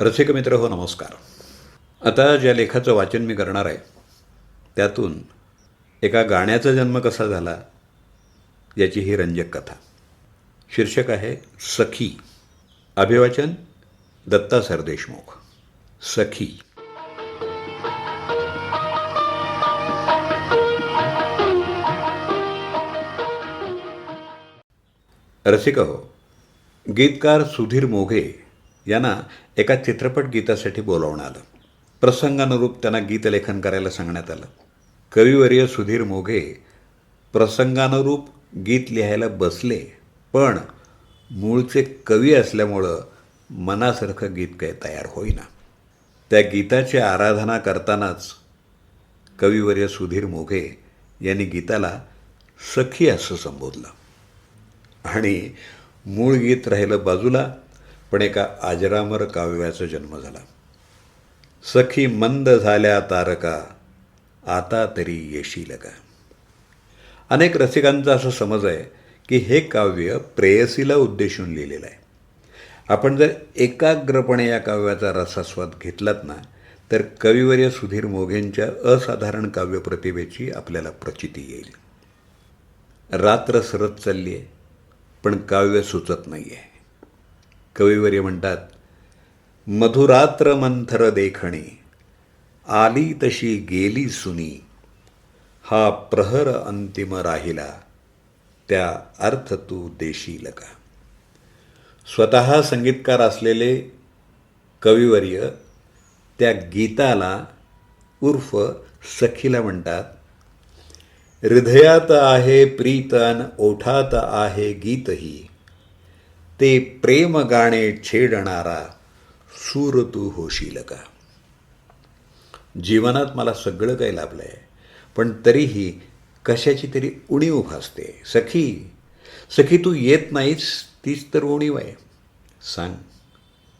रसिक मित्र हो नमस्कार. आता ज्या लेखाचं वाचन मी करणार आहे त्यातून एका गाण्याचा जन्म कसा झाला याची ही रंजक कथा. शीर्षक आहे सखी. अभिवाचन दत्ता सरदेशमुख. सखी. रसिक हो गीतकार सुधीर मोघे यांना एका चित्रपट गीतासाठी बोलावणं आलं. प्रसंगानुरूप त्यांना गीतलेखन करायला सांगण्यात आलं. कविवर्य सुधीर मोघे प्रसंगानुरूप गीत लिहायला बसले पण मूळचे कवी असल्यामुळं मनासारखं गीत काही तयार होईना. त्या गीताची आराधना करतानाच कविवर्य सुधीर मोघे यांनी गीताला सखी असं संबोधलं. आणि मूळ गीत राहिलं बाजूला पण एका आजरामर काव्याचा जन्म झाला. सखी मंद झाल्या तारका आता तरी येशील का? अनेक रसिकांचा असं समज आहे की हे काव्य प्रेयसीला उद्देशून लिहिलेलं आहे. आपण जर एकाग्रपणे या काव्याचा रसास्वाद घेतलात ना तर कविवर्य सुधीर मोघेंच्या असाधारण काव्यप्रतिभेची आपल्याला प्रचिती येईल. रात्र सरत चालली आहे पण काव्य सुचत नाही आहे कविवर्य म्हणतात मधुरात्र मंथर देखणी आली तशी गेली सुनी हा प्रहर अंतिम राहिला त्या अर्थ तू देशील का? स्वतः संगीतकार असलेले कविवर्य त्या गीताला उर्फ सखीला म्हणतात हृदयात आहे प्रीतन ओठात आहे गीतही ते प्रेम गाणे छेडणारा सूर तू होशील का जीवनात मला सगळं काही लाभलं आहे पण तरीही कशाची तरी उणीव भासते सखी सखी तू येत नाहीस तीच तर उणीव आहे सांग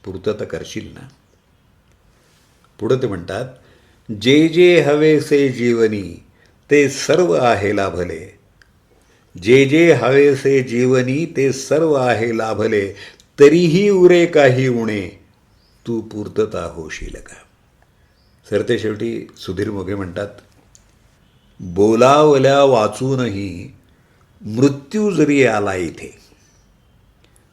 पूर्तता करशील ना? पुढं ते म्हणतात जे जे हवेसे जीवनी ते सर्व आहे लाभले जे जे हवेसे जीवनी ते सर्व आहे लाभले तरीही उरे काही उणे. तू पूर्तता होशील का सरते शेवटी सुधीर मोघे म्हणतात बोलावल्या वाचूनही मृत्यू जरी आला इथे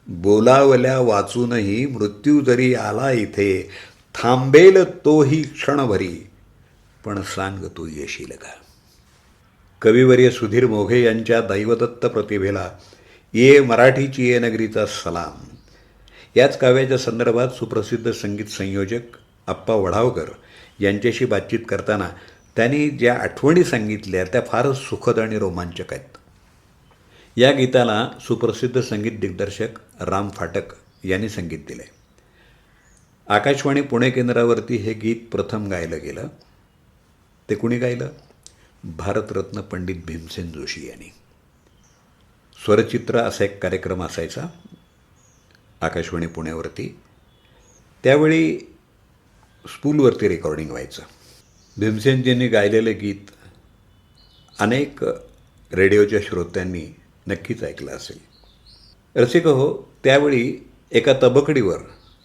बोलावल्या वाचूनही मृत्यू जरी आला इथे थांबेल तोही क्षणभरी पण सांग तू येशील का कविवर्य सुधीर मोघे यांच्या दैवदत्त प्रतिभेला ये मराठीची ये नगरीचा सलाम. याच काव्याच्या संदर्भात सुप्रसिद्ध संगीत संयोजक आप्पा वढावकर यांच्याशी बातचीत करताना त्यांनी ज्या आठवणी सांगितल्या त्या फारच सुखद आणि रोमांचक आहेत. या गीताला सुप्रसिद्ध संगीत दिग्दर्शक राम फाटक यांनी संगीत दिले आकाशवाणी पुणे केंद्रावरती हे गीत प्रथम गायलं गेलं. ते कुणी गायलं? भारतरत्न पंडित भीमसेन जोशी यांनी. स्वरचित्र असा एक कार्यक्रम असायचा आकाशवाणी पुण्यावरती. त्यावेळी स्पूलवरती रेकॉर्डिंग व्हायचं. भीमसेनजींनी गायलेलं गीत अनेक रेडिओच्या श्रोत्यांनी नक्कीच ऐकलं असेल. रसिक हो त्यावेळी एका तबकडीवर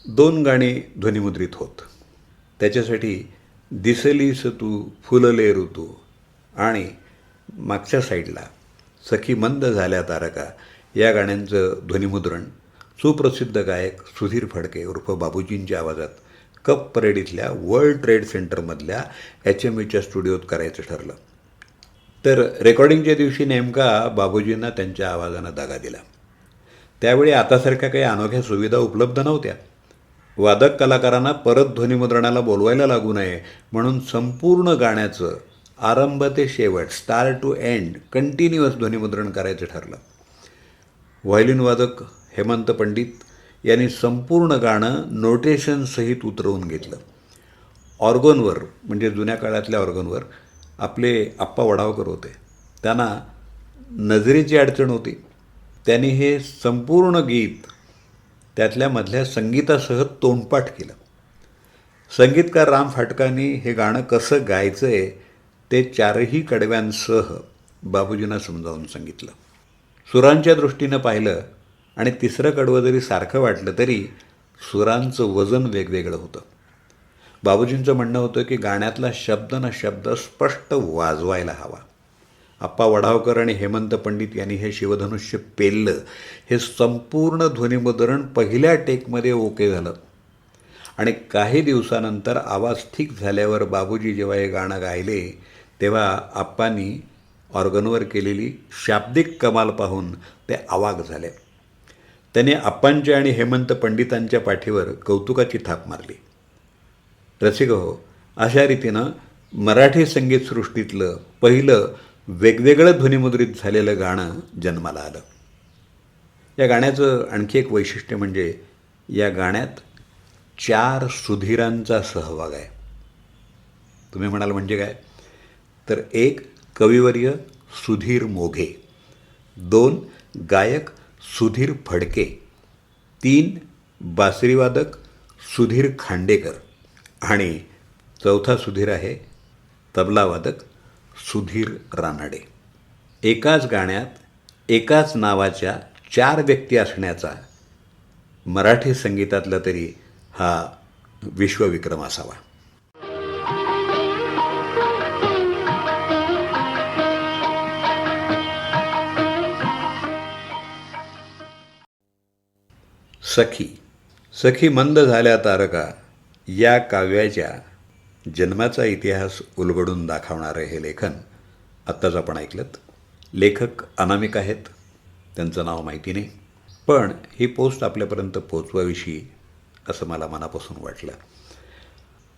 दोन गाणी ध्वनिमुद्रित होत. त्याच्यासाठी दिसलीस तू फुलले ऋतू आणि मागच्या साईडला सखी मंद झाल्या तारका या गाण्यांचं ध्वनिमुद्रण सुप्रसिद्ध गायक सुधीर फडके उर्फ बाबूजींच्या आवाजात कप परेड इथल्या वर्ल्ड ट्रेड सेंटरमधल्या एच एम ईच्या स्टुडिओत करायचं ठरलं. तर रेकॉर्डिंगच्या दिवशी नेमका बाबूजींना त्यांच्या आवाजानं दागा दिला. त्यावेळी आतासारख्या काही अनोख्या सुविधा उपलब्ध नव्हत्या. वादक कलाकारांना परत ध्वनिमुद्रणाला बोलवायला लागू नये म्हणून संपूर्ण गाण्याचं आरंभ ते शेवट स्टार टू एंड कंटिन्युअस ध्वनिमुद्रण करायचं ठरलं. व्हायोलिन वादक हेमंत पंडित यांनी संपूर्ण गाणं नोटेशनसहित उतरवून घेतलं. ऑर्गनवर म्हणजे जुन्या काळातल्या ऑर्गनवर आपले आप्पा वडावकर होते. त्यांना नजरेची अडचण होती. त्यांनी हे संपूर्ण गीत त्यातल्या मधल्या संगीतासह तोंडपाठ केलं. संगीतकार राम फाटकांनी हे गाणं कसं गायचं आहे ते चारही कडव्यांसह बाबूजींना समजावून सांगितलं. सुरांच्या दृष्टीनं पाहिलं आणि तिसरं कडवं जरी सारखं वाटलं तरी सुरांचं वजन वेगवेगळं होतं. बाबूजींचं म्हणणं होतं की गाण्यातला शब्द न शब्द स्पष्ट वाजवायला हवा. आप्पा वडावकर आणि हेमंत पंडित यांनी हे शिवधनुष्य पेललं. हे संपूर्ण ध्वनिमुद्रण पहिल्या टेकमध्ये ओके झालं. आणि काही दिवसानंतर आवाज ठीक झाल्यावर बाबूजी जेव्हा हे गाणं गायले तेव्हा आप्पांनी ऑर्गनवर केलेली शाब्दिक कमाल पाहून ते आवाग झाले. त्याने आप्पांच्या आणि हेमंत पंडितांच्या पाठीवर कौतुकाची थाप मारली. रसिक हो अशा रीतीनं मराठी संगीतसृष्टीतलं पहिलं वेगवेगळं ध्वनिमुद्रित झालेलं गाणं जन्माला आलं. या गाण्याचं आणखी एक वैशिष्ट्य म्हणजे या गाण्यात चार सुधीरांचा सहभाग आहे. तुम्ही म्हणाल म्हणजे काय? तर एक कविवर्य सुधीर मोघे दोन गायक सुधीर फडके तीन बासरीवादक सुधीर खांडेकर आणि चौथा सुधीर आहे तबलावादक सुधीर रानडे. एकाच गाण्यात एकाच नावाच्या चार व्यक्ती असण्याचा मराठी संगीतातला तरी हा विश्वविक्रम असावा. सखी. सखी मंद झाल्या तारका या काव्याच्या जन्माचा इतिहास उलगडून दाखवणारं हे लेखन आत्ताच आपण ऐकलं लेखक अनामिक आहेत त्यांचं नाव माहिती नाही पण ही पोस्ट आपल्यापर्यंत पोचवाविषयी असं मला मनापासून वाटलं.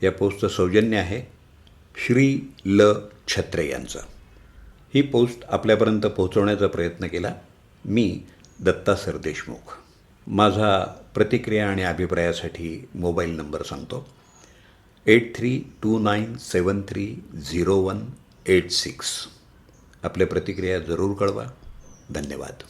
या पोस्टचं सौजन्य आहे श्री ल. छत्रे यांचं. ही पोस्ट आपल्यापर्यंत पोहोचवण्याचा प्रयत्न केला मी दत्ता सरदेशमुख माझा प्रतिक्रिया आणि अभिप्रायासाठी मोबाईल नंबर सांगतो. Eight three two nine seven three zero one eight six. आपल्या प्रतिक्रिया जरूर कळवा. धन्यवाद.